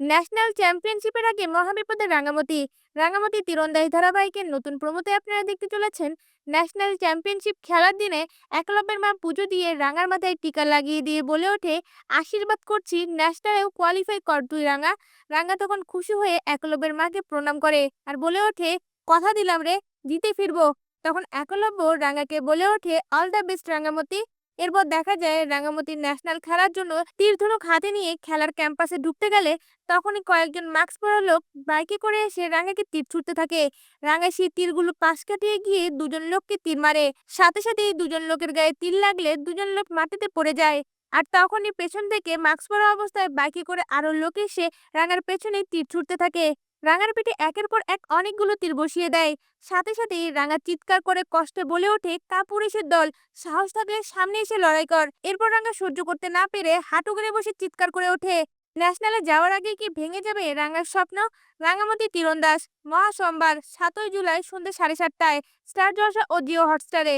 National চ্যাম্পিয়নশিপের আগে মহাবিপদে রাঙামাটি রাঙামাটি তীরন্দাজ ধারাবাহিকের নতুন প্রমোতে আপনারা দেখতে চলেছেন। ন্যাশনাল চ্যাম্পিয়নশিপ খেলার দিনে একলব্যের মা পুজো দিয়ে রাঙার মাথায় টিকা লাগিয়ে দিয়ে বলে ওঠে, আশীর্বাদ করছি, ন্যাশনালেও কোয়ালিফাই কর তুই রাঙা। রাঙা তখন খুশি হয়ে একলব্যের মাকে প্রণাম করে আর বলে ওঠে, কথা দিলাম রে, জিতে ফিরবো। তখন একলব্য রাঙাকে বলে ওঠে অল দ্য বেস্ট রাঙামতি। এরপর দেখা যায় রাঙামাটি ন্যাশনাল খেলার জন্য তীর ধনুক হাতে নিয়ে খেলার ক্যাম্পাসে ঢুকতে গেলে তখনই কয়েকজন মাস্ক পরা লোক বাইকে করে এসে রাঙাকে তীর ছুটতে থাকে। রাঙা সেই তীরগুলো পাশ কাটিয়ে গিয়ে দুজন লোককে তীর মারে। সাথে সাথেই দুজন লোকের গায়ে তীর লাগলে দুজন লোক মাটিতে পড়ে যায়। আর তখনই পেছন থেকে মাস্ক পরা অবস্থায় বাইকে করে আরও লোক এসে রাঙার পেছনে তীর ছুটতে থাকে। রাঙার পেটে একের পর এক অনেকগুলো তীর বসিয়ে দেয়। সাথে সাথেই রাঙা চিৎকার করে কষ্টে বলে ওঠে, কাপুরুষের দল, সাহস থাকলে সামনে এসে লড়াই কর। এরপর রাঙা সহ্য করতে না পেরে হাঁটু গেড়ে বসে চিৎকার করে ওঠে। ন্যাশনালে যাওয়ার আগে কি ভেঙে যাবে রাঙার স্বপ্ন? রাঙামাটি তীরন্দাস মহাসোমবার সাতই জুলাই সন্ধ্যে সাড়ে সাতটায়, স্টার জলসা ও জিও হটস্টারে।